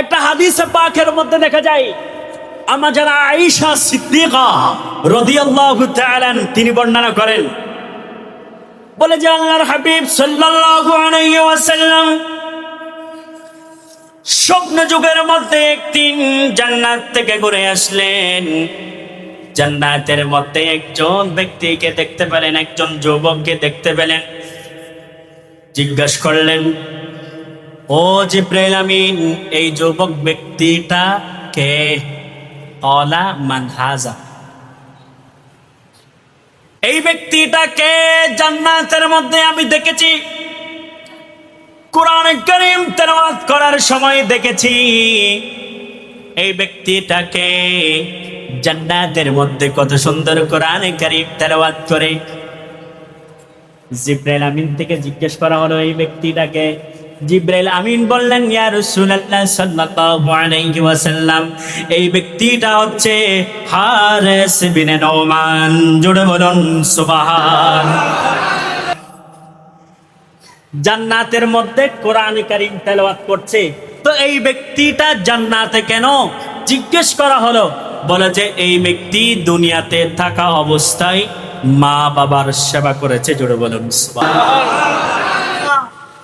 একটা হাদিসে পাকের মধ্যে দেখা যায়, আমার যারা আয়েশা সিদ্দিকা রাদিয়াল্লাহু তাআলা তিনি বর্ণনা করেন, বলে যে আল্লাহর হাবিব ওয়াসাল্লাম স্বপ্ন যুগের মধ্যে একদিন জান্নাত থেকে ঘুরে আসলেন। জান্নাতের মধ্যে একজন ব্যক্তিকে দেখতে পেলেন, একজন যুবককে দেখতে পেলেন। জিজ্ঞেস করলেন ও জিব্রাইল আমিন, এই যুবক ব্যক্তিটা কে? অলা মানহাজা এই ব্যক্তিটাকে জান্নাতের মধ্যে আমি দেখেছি। কোরআন করিম তেলাওয়াত করার সময় দেখেছি। এই ব্যক্তিটাকে জান্নাতের মধ্যে কত সুন্দর কোরআন করিম তেলাওয়াত করে। জিব্রাইল আমিন থেকে জিজ্ঞেস করা হলো, এই ব্যক্তিটাকে জিব্রাইল আমিন বললেন, ইয়া রাসূলুল্লাহ সাল্লাল্লাহু আলাইহি ওয়াসাল্লাম, এই ব্যক্তিটা হচ্ছে হারিস বিন নওমান। জোরে বলুন, সুবহান। জান্নাতের মধ্যে কোরআন কারীম তেলাওয়াত করছে। তো এই ব্যক্তিটা জান্নাতে কেন? জিজ্ঞেস করা হলো, বলে যে এই ব্যক্তি দুনিয়াতে থাকা অবস্থায় মা বাবার সেবা করেছে। জোরে বলুন, সুবহান।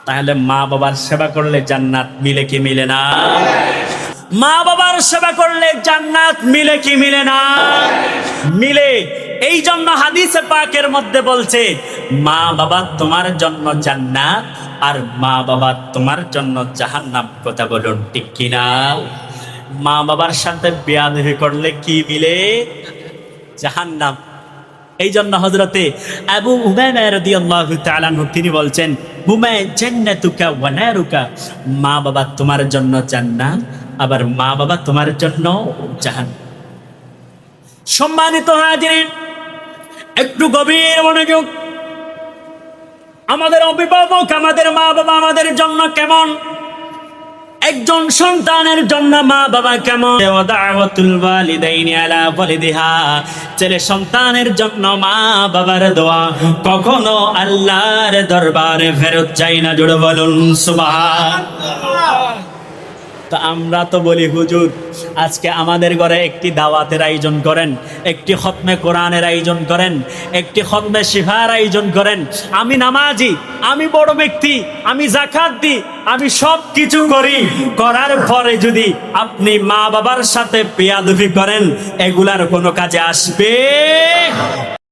তাহলে মা বাবার সেবা করলে জান্নাত মিলে কি মিলে না? মা বাবার সেবা করলে জান্নাত মিলে কি মিলে না? মিলে। এই জন্য হাদিসে পাকের মধ্যে বলছে, মা বাবা তোমার জন্য জান্নাত আর মা বাবা তোমার জন্য জাহান্নাম। কথা বলুন, ঠিক কিনা মা বাবার সাথে বেয়াদবি করলে কি মিলে? জাহান্নাম। এই জন্য হজরতে আবু আনহু, তিনি বলছেন মা বাবা তোমার জন্য জান্নাত, আবার মা বাবা তোমার জন্য জাহান্নাম সম্মানিত হাজিরিন, একটু গভীর মনোযোগ। আমাদের অভিভাবক, আমাদের মা বাবা আমাদের জন্য কেমন? একজন সন্তানের জন্য মা বাবা কেমন ছেলে সন্তানের জন্য মা বাবার দোয়া। কখনো আল্লাহর দরবারে ফেরত চাই না জুড়ে বলুন সুবহান তো আমরা তো বলি, হুজুর, আজকে আমাদের ঘরে একটি দাওয়াতের আয়োজন করেন, একটি খতমে কোরআনের আয়োজন করেন, একটি খতমে শিফার আয়োজন করেন। আমি নামাজি, আমি বড় ব্যক্তি, আমি জাকাত দিই, আমি সব কিছু করি। করার পরে যদি আপনি মা বাবার সাথে পেয়াদুফি করেন, এগুলার কোনো কাজে আসবে?